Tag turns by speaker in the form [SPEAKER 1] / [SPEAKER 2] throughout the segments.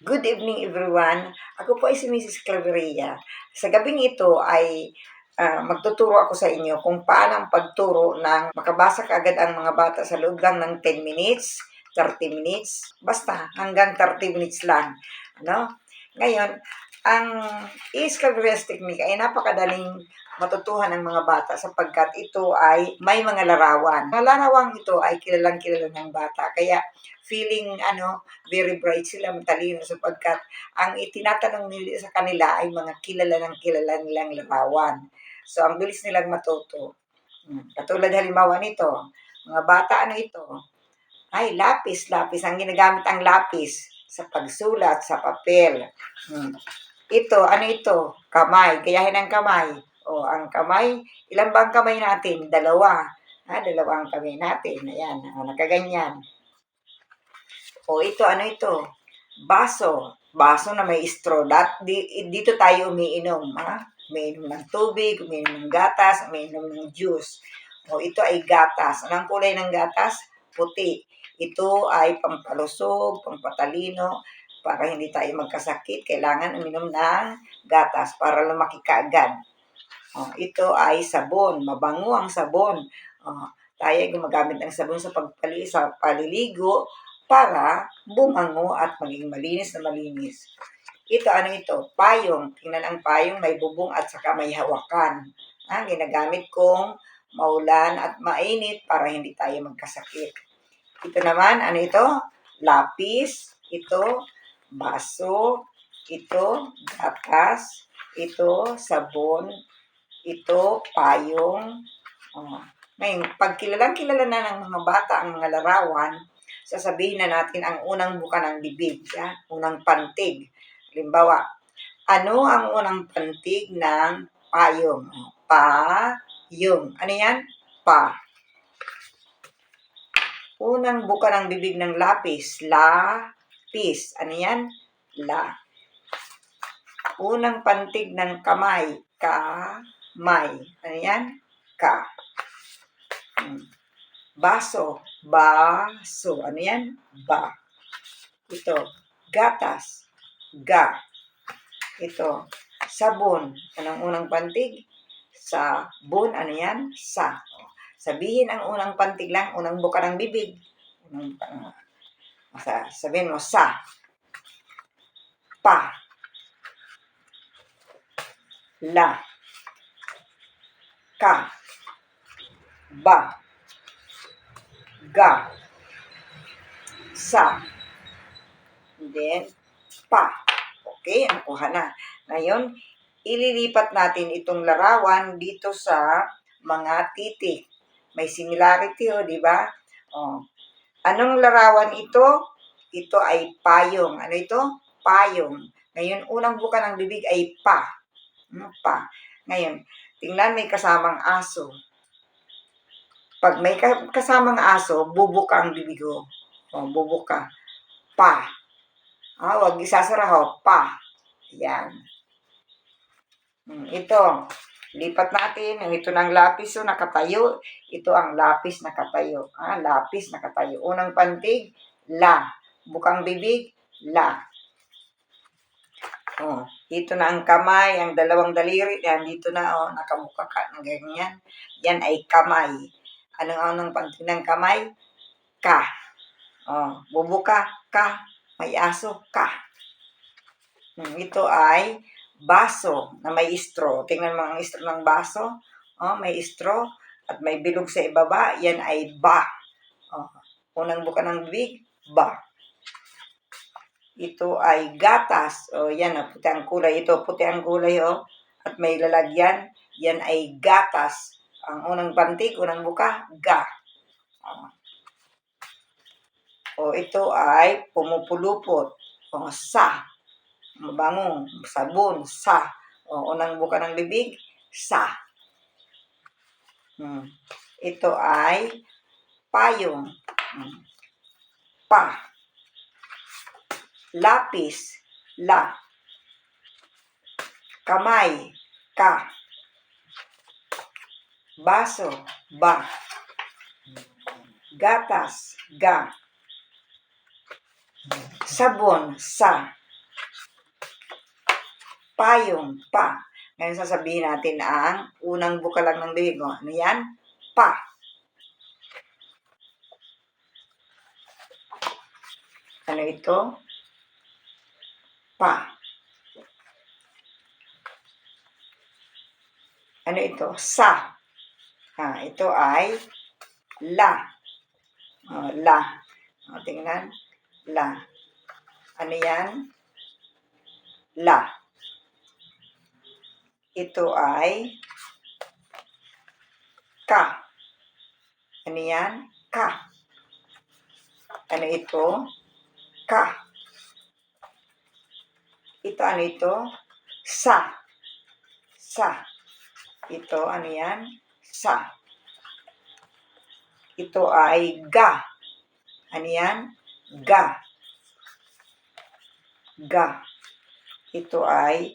[SPEAKER 1] Good evening everyone. Ako po ay si Mrs. Claveria. Sa gabing ito ay ah, magtuturo ako sa inyo kung paano ang pagturo ng makabasa kaagad ang mga bata sa loob lang ng 10 minutes, 30 minutes, basta hanggang 30 minutes lang. Ano? Ngayon, ang e-Claveria's technique ay napakadaling matutuhan ng mga bata sapagkat ito ay may mga larawan. Ang larawang ito ay kilalang kilala ng bata. Kaya feeling ano very bright sila, matalino sapagkat ang itinatanong nila sa kanila ay mga kilala ng kilala nilang larawan. So, ang bilis nilang matuto. Hmm, Katulad halimbawa nito, mga bata, ano ito? Ay, lapis, lapis. Ang ginagamit ang lapis sa pagsulat, sa papel. Hmm. Ito, ano ito? Kamay. Gayahin ang kamay. O, ang kamay, ilan ba ang kamay natin? Dalawa. Ha, dalawa ang kamay natin. Ayan, o, nakaganyan. O ito, ano ito? Baso. Baso na may straw. Dat, di, dito tayo umiinom. Ha? Umiinom ng tubig, umiinom ng gatas, umiinom ng juice. O ito ay gatas. Anong kulay ng gatas? Puti. Ito ay pampalusog, pampatalino, para hindi tayo magkasakit. Kailangan uminom ng gatas para lumaki kaagad. O, ito ay sabon. Mabango ang sabon. O, tayo ay gumagamit ng sabon sa pagpali sa paliligo para bumango at maging malinis na malinis. Ito, ano ito? Payong. Tingnan ang payong, may bubong at saka may hawakan. Ah, ginagamit kong maulan at mainit para hindi tayo magkasakit. Ito naman, ano ito? Lapis. Ito, baso. Ito, gatas. Ito, sabon. Ito, payong. Oh. Ngayon, pag kilalang kilala na ng mga bata ang mga larawan, sasabihin na natin ang unang buka ng bibig, ya? unang pantig. Halimbawa, ano ang unang pantig ng payong? Pa-yung. Ano yan? Pa. Unang buka ng bibig ng lapis, la-pis. Ano yan? La. Unang pantig ng kamay, ka-may. Ano yan? Ka. Hmm. Baso, baso. Ano yan? Ba. Ito, gatas, ga. Ito, sabon. Anong unang pantig? Sabon. Ano yan? Sa. Sabihin ang unang pantig lang, unang buka ng bibig. Unang, uh, sa, sabihin mo, sa. Pa. La. Ka. Ba ga, sa, and then, pa. Okay, nakuha na. Ngayon, ililipat natin itong larawan dito sa mga titik. May similarity, o, di ba? O. Anong larawan ito? Ito ay payong. Ano ito? Payong. Ngayon, unang buka ng bibig ay pa. Hmm, pa. Ngayon, tingnan may kasamang aso. Pag may kasamang aso, bubuka ang bibig ko. O, bubuka. Pa. Ah, wag isasara ho. Pa. Yan. Hmm, ito. Lipat natin. Ito ng lapis o nakatayo. Ito ang lapis nakatayo. Ah, lapis nakatayo. Unang pantig, la. Bukang bibig, la. Oh, dito na ang kamay, ang dalawang daliri, yan dito na oh, nakabuka ka ng ganyan. Yan ay kamay. Anong anong pantig ng kamay? Ka. Oh, bubuka ka, may aso ka. Hmm, ito ay baso na may straw. Tingnan mo ang straw ng baso. Oh, may straw at may bilog sa ibaba. Yan ay ba. Oh, unang buka ng bibig, ba. Ito ay gatas. O, oh, yan, oh, puti ang kulay. Ito, puti ang kulay, oh. At may lalagyan. Yan ay gatas. Ang unang pantig, unang buka, ga. Oh. O ito ay pumupulupot. O sa. Mabango. Sabon. Sa. O unang buka ng bibig, sa. Hmm. Ito ay payong. Hmm. Pa. Lapis. La. Kamay. Ka baso, ba. Gatas, ga. Sabon, sa. Payong, pa. Ngayon sasabihin natin ang unang buka lang ng bibig. O, ano yan? Pa. Ano ito? Pa. Ano ito? Sa. Ah, ito ay la. Oh, la. O, tingnan. La. Ano yan? La. Ito ay ka. Ano yan? Ka. Ano ito? Ka. Ito ano ito? Sa. Sa. Ito ano yan? Sa. Ito ay ga. Ano yan? Ga. Ga. Ito ay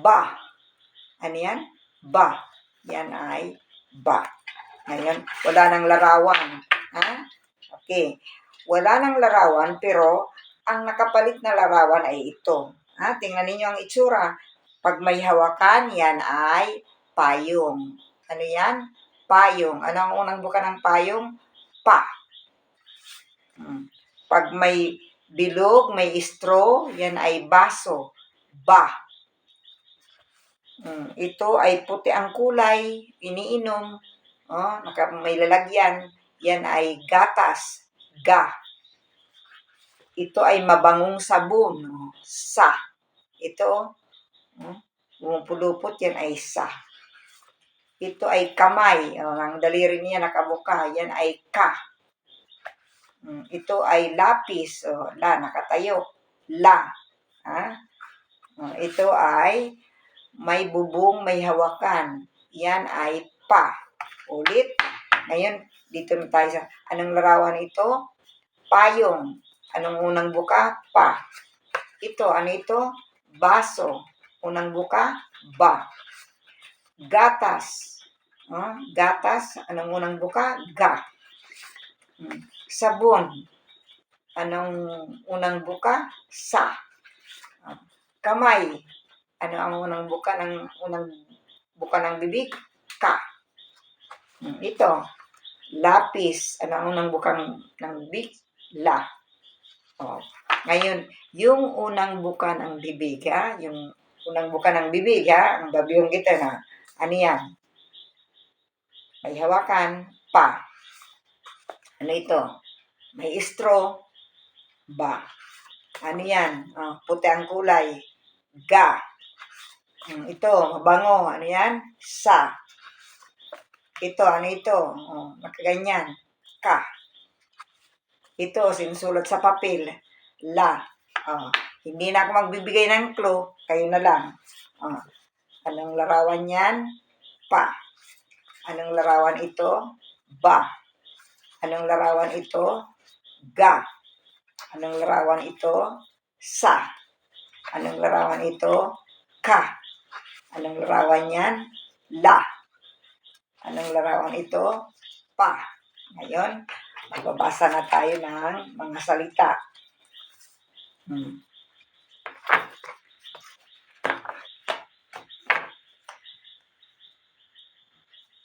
[SPEAKER 1] ba. Ano yan? Ba. Yan ay ba. Ngayon, wala nang larawan. Ha? Okay. Wala nang larawan, pero ang nakapalit na larawan ay ito. Ha? Tingnan ninyo ang itsura. Pag may hawakan, yan ay payong. Ano yan? Payong. Ano ang unang buka ng payong? Pa. Hmm. Pag may bilog, may straw, yan ay baso. Ba. Hmm. Ito ay puti ang kulay, iniinom. Oh, may lalagyan. Yan ay gatas. Ga. Ito ay mabangong sabon. Oh, Sa. Ito, oh, pumupulupot, yan ay sa. Ito ay kamay. Oh, ang daliri niya nakabuka. Yan ay ka. Mm, Ito ay lapis. Oh, la, nakatayo. La. Ha? Oh, ito ay may bubong, may hawakan. Yan ay pa. Ulit. Ngayon, dito na tayo sa anong larawan ito? Payong. Anong unang buka? Pa. Ito, ano ito? Baso. Unang buka? Ba. Gatas. Oh, gatas. Anong unang buka? Ga. Hmm. Sabon. Anong unang buka? Sa. Ah, Kamay. Ano ang unang buka ng unang buka ng bibig? Ka. Hmm, Ito. Lapis. Ano ang unang buka ng, bibig? La. Oh. Ngayon, yung unang buka ng bibig, ha? Yung unang buka ng bibig, ha? Ang babiyong kita na. Ano yan? May hawakan, pa. Ano ito? May straw, ba. Ano yan? Oh, puti ang kulay, ga. Hmm, ito, mabango. Ano yan? Sa. Ito, ano ito? Oh, nakaganyan. Ka. Ito, sinusulat sa papel. La. Oh, hindi na ako magbibigay ng clue. Kayo na lang. Oh, anong larawan yan? Pa. Anong larawan ito? Ba. Anong larawan ito? Ga. Anong larawan ito? Sa. Anong larawan ito? Ka. Anong larawan yan? La. Anong larawan ito? Pa. Ngayon, magbabasa na tayo ng mga salita. Hmm.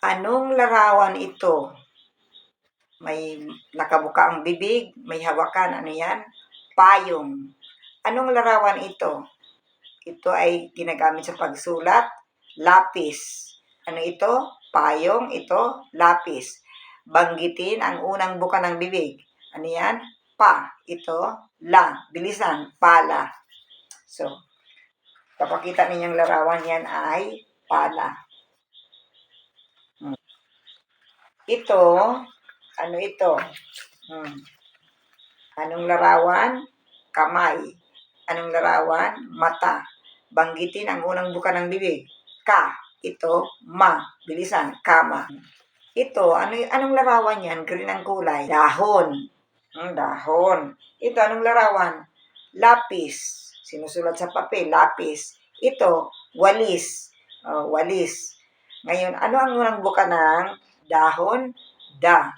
[SPEAKER 1] Anong larawan ito? May nakabuka ang bibig, may hawakan, ano yan? Payong. Anong larawan ito? Ito ay ginagamit sa pagsulat. Lapis. Ano ito? Payong. Ito, lapis. Banggitin ang unang buka ng bibig. Ano yan? Pa. Ito, la. Bilisan. Pala. So, kapakita ninyong larawan yan ay pala. Hmm. Ito, ano ito? Hmm. Anong larawan? Kamay. Anong larawan? Mata. Banggitin ang unang buka ng bibig. Ka. Ito, ma. Bilisan. Kama. Ito, ano, anong larawan yan? Green ang kulay. Dahon. Hmm, dahon. Ito, anong larawan? Lapis. Sinusulat sa papel. Lapis. Ito, walis. Oh, walis. Ngayon, ano ang unang buka ng dahon? Da.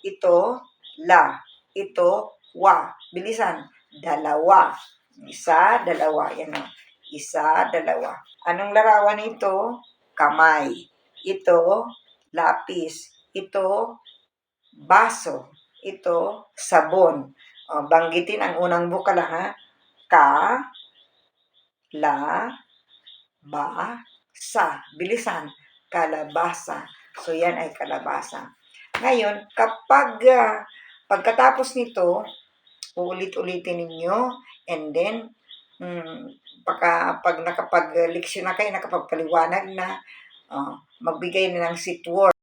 [SPEAKER 1] Ito, la. Ito, wa. Bilisan. Dalawa. Isa, dalawa. Yan o. isa, dalawa. Anong larawan ito? Kamay. Ito, lapis. Ito, baso. Ito, sabon. O, banggitin ang unang bukal ha. Ka, la, ba, sa. Bilisan. Kalabasa. So, yan ay kalabasa. Ngayon, kapag ah, pagkatapos nito, uulit-ulitin ninyo and then mm, pagka, pag nakapag-leksyon na kayo, nakapagpaliwanag na, ah, magbigay na ng sit word.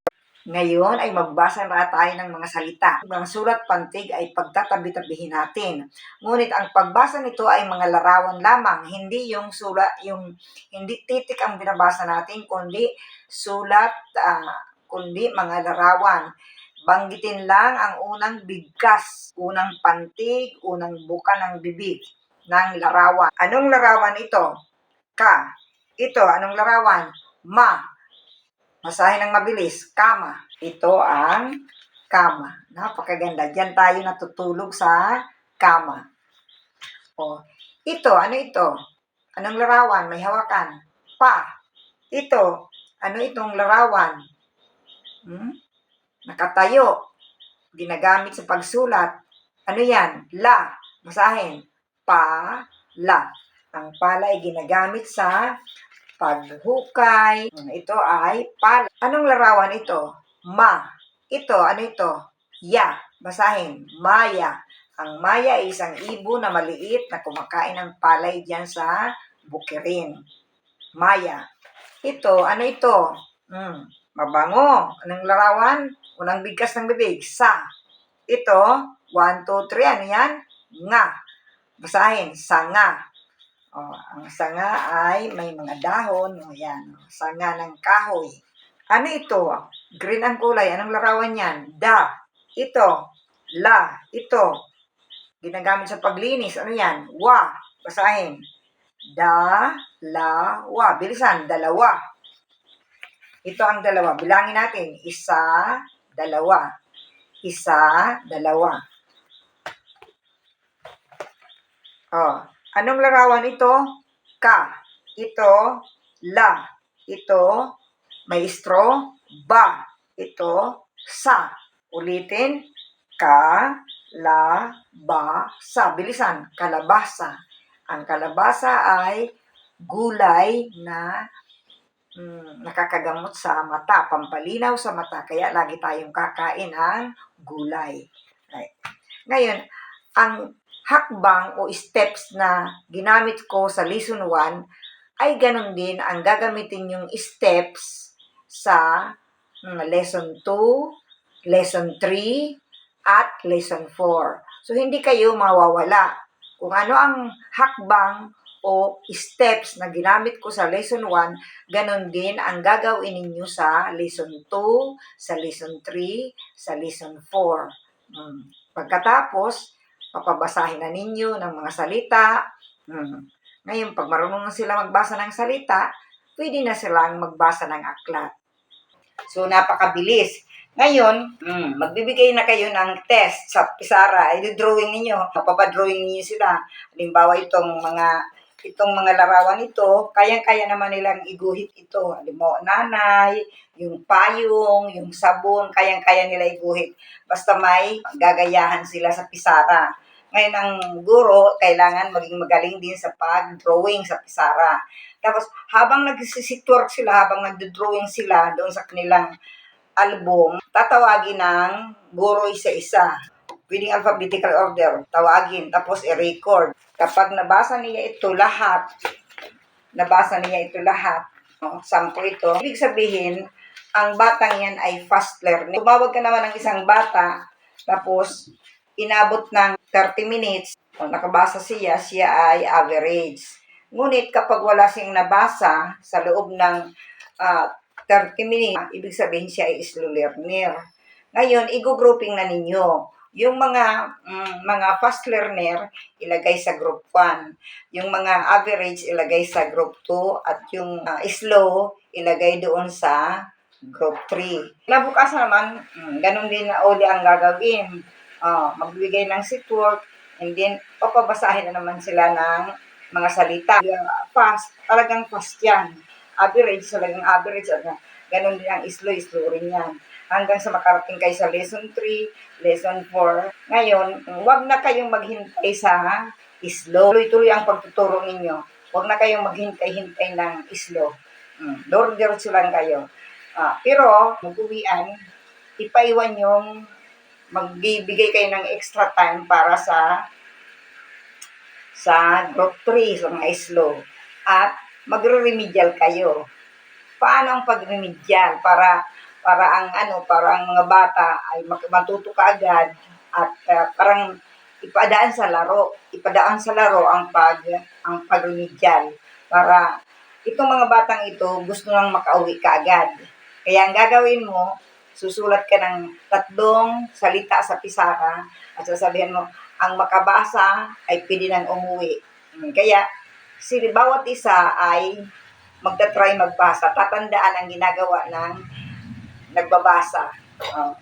[SPEAKER 1] Ngayon ay magbasa na tayo ng mga salita. Ang sulat pantig ay pagtatabi-tabihin natin. Ngunit ang pagbasa nito ay mga larawan lamang, hindi yung sulat, yung hindi titik ang binabasa natin, kundi sulat, ah, kundi mga larawan. Banggitin lang ang unang bigkas, unang pantig, unang buka ng bibig ng larawan. Anong larawan ito? Ka. Ito, anong larawan? Ma. Masahin ng mabilis. Kama. Ito ang kama. Napakaganda. Diyan tayo natutulog sa kama. O, ito, ano ito? Anong larawan? May hawakan. Pa. Ito, ano itong larawan? Hmm? Nakatayo. Ginagamit sa pagsulat. Ano yan? La. Masahin. Pa. La. Ang pala ay ginagamit sa paghukay. Ito ay pala. Anong larawan ito? Ma. Ito, ano ito? Ya. Basahin. Maya. Ang maya ay isang ibo na maliit na kumakain ng palay dyan sa bukirin. Maya. Ito, ano ito? Hmm, mabango. Anong larawan? Unang bigkas ng bibig. Sa. Ito, 1, 2, 3. Ano yan? Nga. Basahin. Sanga. O, ang sanga ay may mga dahon. O, yan. Sanga ng kahoy. Ano ito? Green ang kulay. Anong larawan yan? Da. Ito. La. Ito. Ginagamit sa paglinis. Ano yan? Wa. Basahin. Da, la, wa. Bilisan. Dalawa. Ito ang dalawa. Bilangin natin. Isa, dalawa. Isa, dalawa. Oh, anong larawan ito? Ka. Ito, la. Ito, may straw. Ba. Ito, sa. Ulitin. Ka, la, ba, sa. Bilisan. Kalabasa. Ang kalabasa ay gulay na mm, nakakagamot sa mata, pampalinaw sa mata. Kaya lagi tayong kakain ng gulay. Right. Ngayon, ang hakbang o steps na ginamit ko sa lesson 1 ay ganun din ang gagamitin yung steps sa lesson 2, lesson 3, at lesson 4. So, hindi kayo mawawala. Kung ano ang hakbang o steps na ginamit ko sa lesson 1, ganun din ang gagawin ninyo sa lesson 2, sa lesson 3, sa lesson 4. Hmm. Pagkatapos, papabasahin na ninyo ng mga salita. Hmm. Ngayon, pag marunong na sila magbasa ng salita, pwede na silang magbasa ng aklat. So, napakabilis. Ngayon, mm, magbibigay na kayo ng test sa Pisara. I-drawing ninyo. Papadrawing ninyo sila. Halimbawa, itong mga itong mga larawan ito, kayang-kaya naman nilang iguhit ito. Halimbawa, nanay, yung payong, yung sabon, kayang-kaya nila iguhit. Basta may gagayahan sila sa Pisara. Ngayon, ang guro, kailangan maging magaling din sa pag-drawing sa Pisara. Tapos, habang nag-sit-work sila, habang nag-drawing sila doon sa kanilang album, tatawagin ng guro isa-isa. Pwedeng alphabetical order, tawagin, tapos i-record. Kapag nabasa niya ito lahat, nabasa niya ito lahat, no, sampo ito, ibig sabihin, ang batang yan ay fast learner. Tumawag ka naman ng isang bata, tapos inabot ng 30 minutes, nakabasa siya, siya ay average. Ngunit kapag wala siyang nabasa sa loob ng ah, 30 minutes, ibig sabihin siya ay slow learner. Ngayon, i-grouping na ninyo. Yung mga mm, mga fast learner, ilagay sa group 1. Yung mga average, ilagay sa group 2. At yung ah, slow, ilagay doon sa group 3. Labukas naman, mm, ganun din na uli ang gagawin. Ah, magbigay ng sit work, and then papabasahin na naman sila ng mga salita. Fast, talagang fast yan. Average, talagang average. Ano, ganun din ang islo, islo rin yan. Hanggang sa makarating kayo sa lesson 3, lesson 4. Ngayon, wag na kayong maghintay sa islo. Tuloy-tuloy ang pagtuturo ninyo. Huwag na kayong maghintay-hintay ng islo. Mm, Dor-diretso lang kayo. Ah, pero, mag-uwian, ipaiwan yung magbibigay kayo ng extra time para sa sa group 3, sa mga slow. At magre-remedial kayo. Paano ang pag-remedial? Para para ang ano, para ang mga bata ay matuto ka agad at ah, parang ipadaan sa laro. Ipadaan sa laro ang pag ang pag-remedial para itong mga batang ito gusto nang makauwi ka agad. Kaya ang gagawin mo, susulat ka ng tatlong salita sa pisara at sasabihin mo, ang makabasa ay pwede nang umuwi. Mm, Kaya, si bawat isa ay magta-try magbasa. Tatandaan ang ginagawa ng nagbabasa. Oh.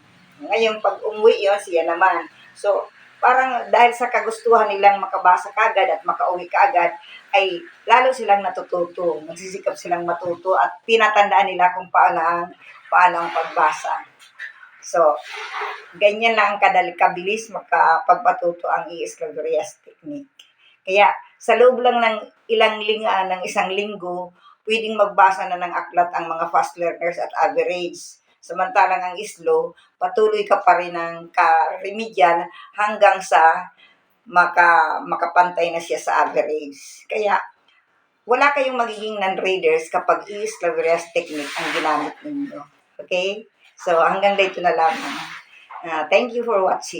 [SPEAKER 1] Ngayon, pag umuwi yun, siya naman. So, parang dahil sa kagustuhan nilang makabasa kagad at makauwi kagad, ay lalo silang natututo. Magsisikap silang matuto at tinatandaan nila kung paano ang, paano ang pagbasa. So, ganyan lang ang kadali kabilis makapagpatuto ang i-Esclaverias technique. Kaya, sa loob lang ng ilang linga ng isang linggo, pwedeng magbasa na ng aklat ang mga fast learners at average. Samantalang ang islo, patuloy ka pa rin ng ka-remedial hanggang sa maka, makapantay na siya sa average. Kaya, wala kayong magiging non-readers kapag i-Esclaverias technique ang ginamit ninyo. Okay? So, hanggang dito na lang. Uh, thank you for watching.